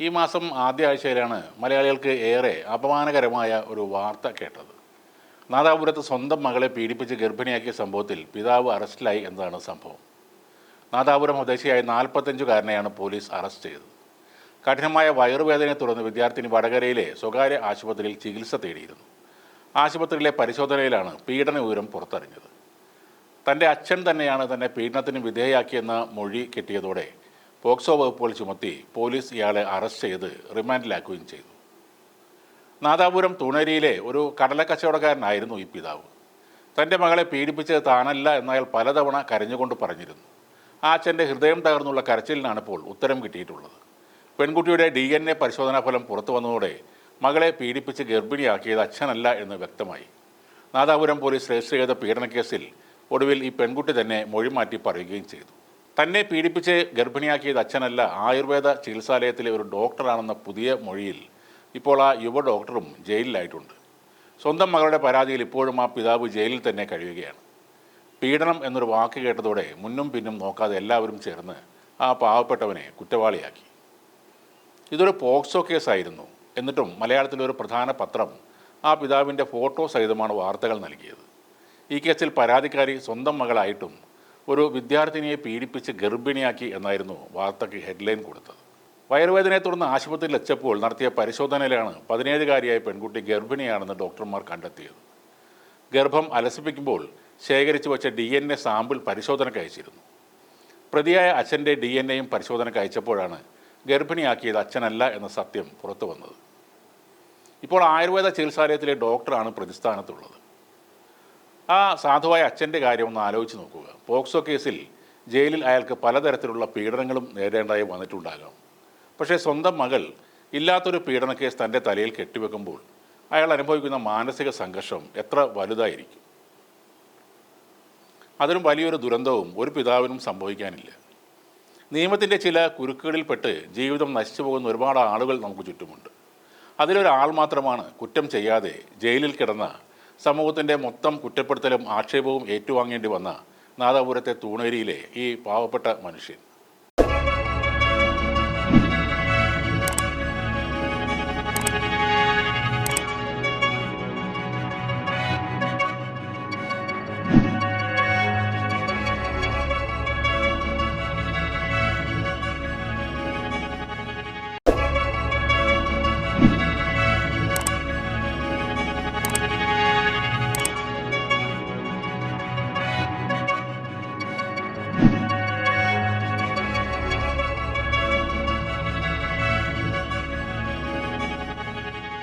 ഈ മാസം ആദ്യ ആഴ്ചയിലാണ് മലയാളികൾക്ക് ഏറെ അപമാനകരമായ ഒരു വാർത്ത കേട്ടത്. നാദാപുരത്ത് സ്വന്തം മകളെ പീഡിപ്പിച്ച് ഗർഭിണിയാക്കിയ സംഭവത്തിൽ പിതാവ് അറസ്റ്റിലായി എന്നതാണ് സംഭവം. നാദാപുരം സ്വദേശിയായ നാൽപ്പത്തഞ്ചുകാരനെയാണ് പോലീസ് അറസ്റ്റ് ചെയ്തത്. കഠിനമായ വയറുവേദനയെ തുടർന്ന് വിദ്യാർത്ഥിനി വടകരയിലെ സ്വകാര്യ ആശുപത്രിയിൽ ചികിത്സ തേടിയിരുന്നു. ആശുപത്രിയിലെ പരിശോധനയിലാണ് പീഡന വിവരം പുറത്തറിഞ്ഞത്. തന്റെ അച്ഛൻ തന്നെയാണ് തന്നെ പീഡനത്തിന് വിധേയയാക്കിയെന്ന മൊഴി കിട്ടിയതോടെ പോക്സോ വകുപ്പുകൾ ചുമത്തി പോലീസ് ഇയാളെ അറസ്റ്റ് ചെയ്ത് റിമാൻഡിലാക്കുകയും ചെയ്തു. നാദാപുരം തുണേരിയിലെ ഒരു കടല കച്ചവടക്കാരനായിരുന്നു ഈ പിതാവ്. തന്റെ മകളെ പീഡിപ്പിച്ചത് താനല്ല എന്നയാൾ പലതവണ കരഞ്ഞുകൊണ്ട് പറഞ്ഞിരുന്നു. ആ അച്ഛന്റെ ഹൃദയം തകർന്നുള്ള കരച്ചിലിനാണ് ഇപ്പോൾ ഉത്തരം കിട്ടിയിട്ടുള്ളത്. പെൺകുട്ടിയുടെ ഡി എൻ എ പരിശോധനാ ഫലം പുറത്തു വന്നതോടെ മകളെ പീഡിപ്പിച്ച് ഗർഭിണിയാക്കിയത് അച്ഛനല്ല എന്ന് വ്യക്തമായി. നാദാപുരം പോലീസ് രജിസ്റ്റർ ചെയ്ത പീഡനക്കേസിൽ ഒടുവിൽ ഈ പെൺകുട്ടി തന്നെ മൊഴിമാറ്റി പറയുകയും ചെയ്തു. തന്നെ പീഡിപ്പിച്ച് ഗർഭിണിയാക്കിയത് അച്ഛനല്ല ആയുർവേദ ചികിത്സാലയത്തിലെ ഒരു ഡോക്ടറാണെന്ന പുതിയ മൊഴിയിൽ ഇപ്പോൾ ആ യുവ ഡോക്ടറും ജയിലിലായിട്ടുണ്ട്. സ്വന്തം മകളുടെ പരാതിയിൽ ഇപ്പോഴും ആ പിതാവ് ജയിലിൽ തന്നെ കഴിയുകയാണ്. പീഡനം എന്നൊരു വാക്ക് കേട്ടതോടെ മുന്നും പിന്നും നോക്കാതെ എല്ലാവരും ചേർന്ന് ആ പാവപ്പെട്ടവനെ കുറ്റവാളിയാക്കി. ഇതൊരു പോക്സോ കേസായിരുന്നു എന്നിട്ടും മലയാളത്തിലെ ഒരു പ്രധാന പത്രം ആ പിതാവിന്റെ ഫോട്ടോ സഹിതമാണ് വാർത്തകൾ നൽകിയത്. ഈ കേസിൽ പരാതിക്കാരി സ്വന്തം മകളായിട്ടും ഒരു വിദ്യാർത്ഥിനിയെ പീഡിപ്പിച്ച് ഗർഭിണിയാക്കി എന്നായിരുന്നു വാർത്തയ്ക്ക് ഹെഡ്ലൈൻ കൊടുത്തത്. വയറുവേദനയെ തുടർന്ന് ആശുപത്രിയിൽ എത്തിയപ്പോൾ നടത്തിയ പരിശോധനയിലാണ് പതിനേഴുകാരിയായ പെൺകുട്ടി ഗർഭിണിയാണെന്ന് ഡോക്ടർമാർ കണ്ടെത്തിയത്. ഗർഭം അലസിപ്പിക്കുമ്പോൾ ശേഖരിച്ചു വച്ച ഡി എൻ എ സാമ്പിൾ പരിശോധനയ്ക്ക് അയച്ചിരുന്നു. പ്രതിയായ അച്ഛന്റെ ഡി എൻ എയും പരിശോധനയ്ക്ക് അയച്ചപ്പോഴാണ് ഗർഭിണിയാക്കിയത് അച്ഛനല്ല എന്ന സത്യം പുറത്തു വന്നത് ഇപ്പോൾ ആയുർവേദ ചികിത്സാലയത്തിലെ ഡോക്ടറാണ് പ്രതിസ്ഥാനത്തുള്ളത്. ആ സാധുവായ അച്ഛന്റെ കാര്യം ഒന്ന് ആലോചിച്ച് നോക്കുക. പോക്സോ കേസിൽ ജയിലിൽ അയാൾക്ക് പലതരത്തിലുള്ള പീഡനങ്ങളും നേരിടേണ്ടതായി വന്നിട്ടുണ്ടാകാം. പക്ഷേ സ്വന്തം മകൾ ഇല്ലാത്തൊരു പീഡന കേസ് തന്റെ തലയിൽ കെട്ടിവെക്കുമ്പോൾ അയാൾ അനുഭവിക്കുന്ന മാനസിക സംഘർഷം എത്ര വലുതായിരിക്കും? അതിനും വലിയൊരു ദുരന്തവും ഒരു പിതാവിനും സംഭവിക്കാനില്ല. നിയമത്തിന്റെ ചില കുരുക്കുകളിൽപ്പെട്ട് ജീവിതം നശിച്ചു പോകുന്ന ഒരുപാട് ആളുകൾ നമുക്ക് ചുറ്റുമുണ്ട്. അതിലൊരാൾ മാത്രമാണ് കുറ്റം ചെയ്യാതെ ജയിലിൽ കിടന്ന സമൂഹത്തിന്റെ മൊത്തം കുറ്റപ്പെടുത്തലും ആക്ഷേപവും ഏറ്റുവാങ്ങേണ്ടി വന്ന നാദാപുരത്തെ തൂണേരിയിലെ ഈ പാവപ്പെട്ട മനുഷ്യൻ.